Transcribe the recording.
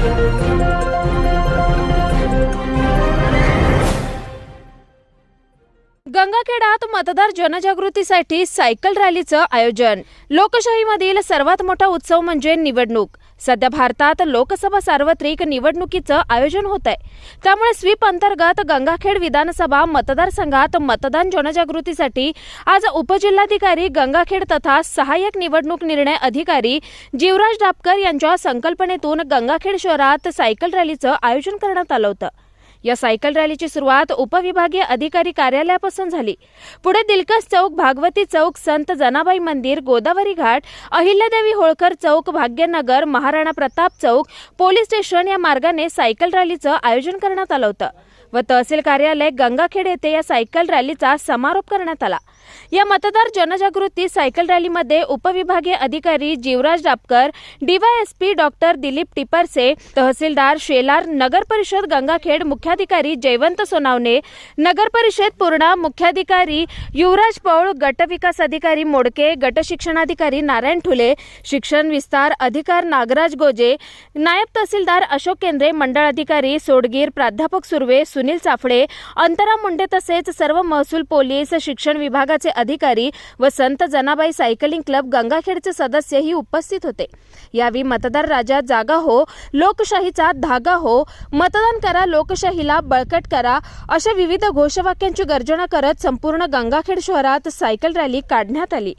Thank you. गंगाखेडात मतदार जनजागृतीसाठी cycle रॅलीचं आयोजन. लोकशाहीमधील सर्वात मोठा उत्सव म्हणजे निवडणूक. सध्या भारतात लोकसभा सार्वत्रिक निवडणुकीचं आयोजन होत आहे त्यामुळे स्वीप अंतर्गत गंगाखेड विधानसभा मतदारसंघात मतदान जनजागृतीसाठी आज उपजिल्हाधिकारी गंगाखेड तथा सहाय्यक निवडणूक निर्णय अधिकारी जीवराज डापकर यांच्या संकल्पनेतून गंगाखेड शहरात सायकल रॅलीचं आयोजन करण्यात आलं होतं. या सायकल रॅलीची सुरुवात उपविभागीय अधिकारी कार्यालयापासून झाली. पुढे दिलकस चौक भागवती चौक संत जनाबाई मंदिर गोदावरी घाट अहिल्यादेवी होळकर चौक भाग्यनगर महाराणा प्रताप चौक पोलीस स्टेशन या मार्गाने सायकल रॅलीचं आयोजन करण्यात आलं होतं व तहसील कार्यालय गंगाखेड येथे या सायकल रॅलीचा समारोप करण्यात आला. या मतदार जनजागृती सायकल रॅलीमध्ये उपविभागीय अधिकारी जीवराज डापकर डीवायएसपी डॉक्टर दिलीप टिपरसे तहसीलदार शेलार नगर परिषद गंगाखेड मुख्याधिकारी जयवंत सोनावणे नगर परिषद पूर्णा मुख्याधिकारी युवराज पौळ गटविकास अधिकारी मोडके गटशिक्षणाधिकारी नारायण ठुले शिक्षण विस्तार अधिकार नागराज गोजे नायब तहसीलदार अशोक केंद्रे मंडळ अधिकारी सोडगीर प्राध्यापक सुर्वे सुनील चाफडे अंतरा मुंडे तसेच सर्व महसूल पोलीस शिक्षण विभागाचे अधिकारी व संत जनाबाई सायकलिंग क्लब गंगाखेडचे सदस्यही उपस्थित होते. यावेळी मतदार राजा जागा हो लोकशाहीचा धागा हो मतदान करा लोकशाहीला बळकट करा अशा विविध घोषवाक्यांची गर्जना करत संपूर्ण गंगाखेड शहरात सायकल रॅली काढण्यात आली.